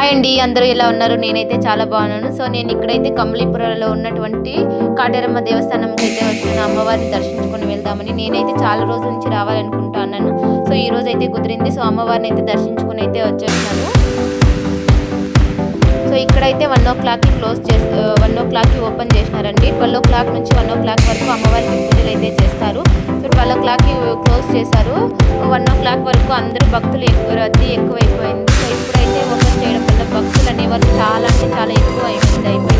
Hi అండి అందరూ ఎలా ఉన్నారు? నేనైతే చాలా బాగున్నాను. సో నేను ఇక్కడైతే కమలీపురంలో ఉన్నటువంటి కాటేరమ్మ దేవస్థానంకి అయితే వచ్చిన అమ్మవారిని దర్శించుకొని వెళ్దామని నేనైతే చాలా రోజుల నుంచి రావాలనుకుంటున్నాను. సో ఈ రోజు అయితే కుదిరింది. సో అమ్మవారిని అయితే దర్శించుకొని అయితే వచ్చేసాను సో ఇక్కడైతే వన్ ఓ క్లాక్కి క్లోజ్ చేసి వన్ ఓ క్లాక్కి ఓపెన్ చేసినారండి. ట్వెల్వ్ ఓ క్లాక్ నుంచి వన్ ఓ క్లాక్ వరకు అమ్మవారికి పూజలు అయితే చేస్తారు. ట్వెల్వ్ ఓ క్లాక్కి క్లోజ్ చేశారు. వన్ ఓ క్లాక్ వరకు అందరూ భక్తులు ఎక్కువ రద్దీ ఎక్కువైపోయింది. సో ఇప్పుడైతే ఓపెన్ చేయడం వల్ల భక్తులు అనేవారు చాలా అంటే చాలా ఎక్కువ అయిపోయింది అయిపోయింది.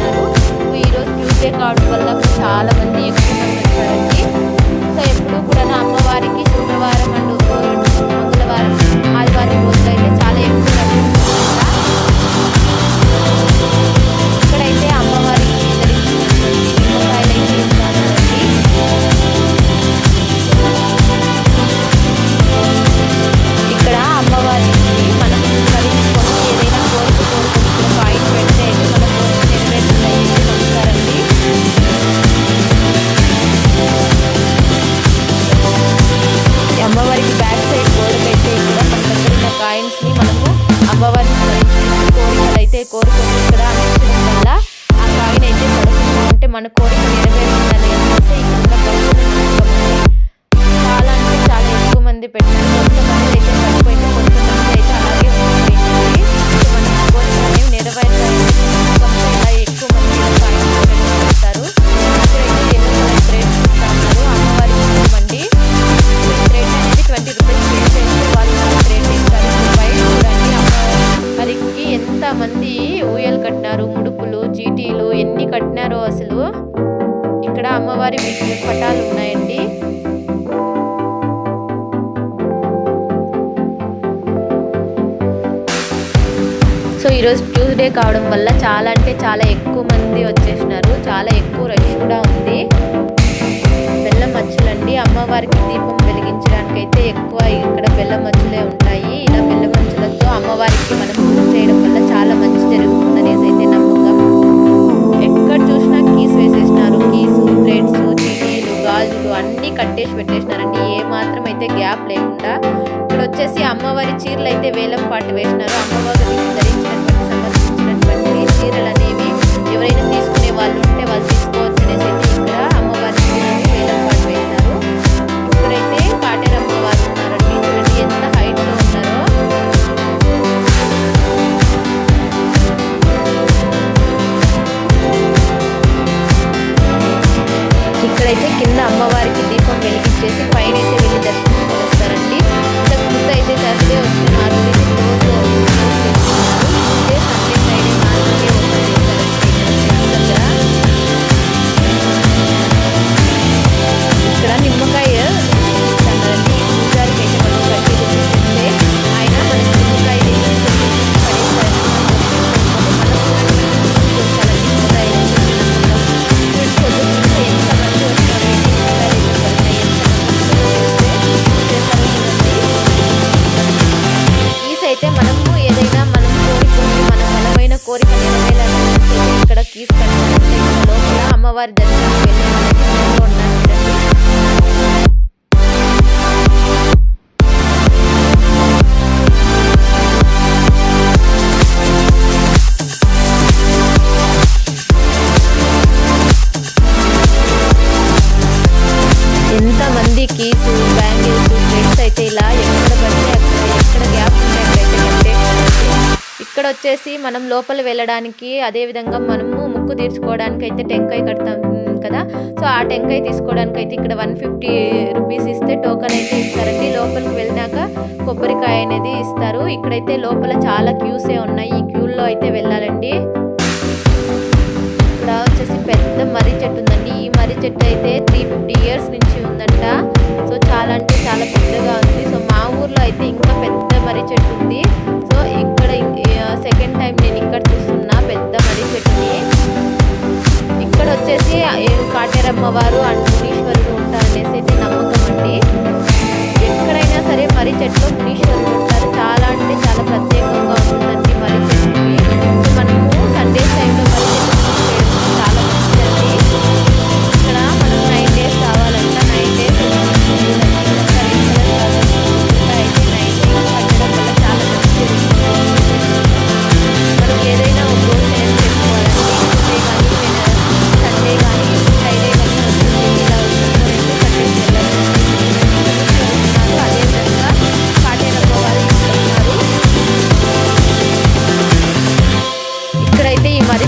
పడుతుంది పటాలు ఉన్నాయండి. సో ఈరోజు ట్యూస్డే కావడం వల్ల చాలా అంటే చాలా ఎక్కువ మంది వచ్చేసినారు. చాలా ఎక్కువ రష్ కూడా ఉంది. బెల్లం మచ్చులండి. అమ్మవారికి దీపం వచ్చేసి అమ్మవారి చీరలు అయితే వేలం పాటు వేసినారు. అమ్మవారు ధరించినటువంటి సంబంధించినటువంటి చీరలు అనేవి ఎవరైనా తీసుకునే వాళ్ళు ఉంటే వాళ్ళు తీసుకోవచ్చు అనేసి అయితే ఇక్కడ అమ్మవారి చీరలు వేలం పాటు వేసినారు. ఇక్కడైతే కాటేరు అమ్మవారు ఉన్నారండి. చూడండి ఎంత హైట్లో ఉన్నారో. ఇక్కడైతే కింద అమ్మవారికి దీపం వెలిగించేసి పైన అయితే వెళ్ళి దర్శించుకొని వస్తారండి. ఇంతకు ముందు అయితే థర్స్డే అమ్మవారి దర్శనం ఇక్కడ వచ్చేసి మనం లోపల వెళ్ళడానికి అదే విధంగా మనము ముక్కు తీర్చుకోవడానికి అయితే టెంకాయ కడతాం కదా? సో ఆ టెంకాయ తీసుకోవడానికి అయితే ఇక్కడ వన్ ఫిఫ్టీ రూపీస్ ఇస్తే టోకన్ అయితే ఇస్తారండి. లోపలికి వెళ్ళినాక కొబ్బరికాయ అనేది ఇస్తారు. ఇక్కడైతే లోపల చాలా క్యూసే ఉన్నాయి. ఈ క్యూల్లో అయితే వెళ్ళాలండి. ఇక్కడ వచ్చేసి పెద్ద మర్రి చెట్టు ఉందండి. ఈ మర్రి చెట్టు అయితే త్రీ ఫిఫ్టీ ఇయర్స్ నుంచి ఉందంట. సో చాలా అంటే చాలా పెద్దగా ఉంది. సో మా ఊర్లో అయితే ఇంకా పెద్ద మర్రి చెట్టు ఉంది. నేను ఇక్కడ చూస్తున్నా పెద్ద మర్రి చెట్టుని. ఇక్కడ వచ్చేసి కాటేరమ్మ వారు అండ్ మునీశ్వరుడు ఉంటారనేసి అయితే నమ్మకం అండి. ఎక్కడైనా సరే మర్రి చెట్టులో మునీశ్వరుడు ఉంటారు. చాలా అంటే చాలా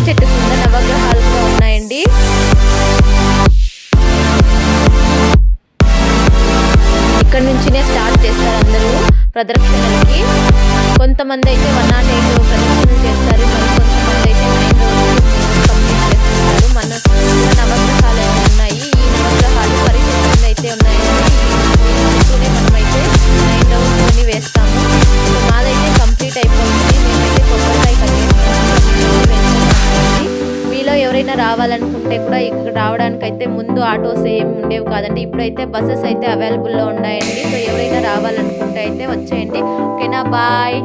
చెట్టు కింద నవగ్రహాలు కూడా ఉన్నాయండి. ఇక్కడ నుంచినే స్టార్ట్ చేస్తారు అందరూ ప్రదక్షిణలకి. కొంతమంది అయితే వన్ నాట్ ఎయిట్ ప్రదక్షిణలు చేస్తారు. రావాలనుకుంటే కూడా ఇక్కడ రావడానికి అయితే ముందు ఆటోస్ ఏమి ఉండేవి కాదండి. ఇప్పుడైతే బస్సెస్ అయితే అవైలబుల్లో ఉన్నాయండి. సో ఎవరైనా రావాలనుకుంటే అయితే వచ్చేయండి. ఓకేనా? బాయ్.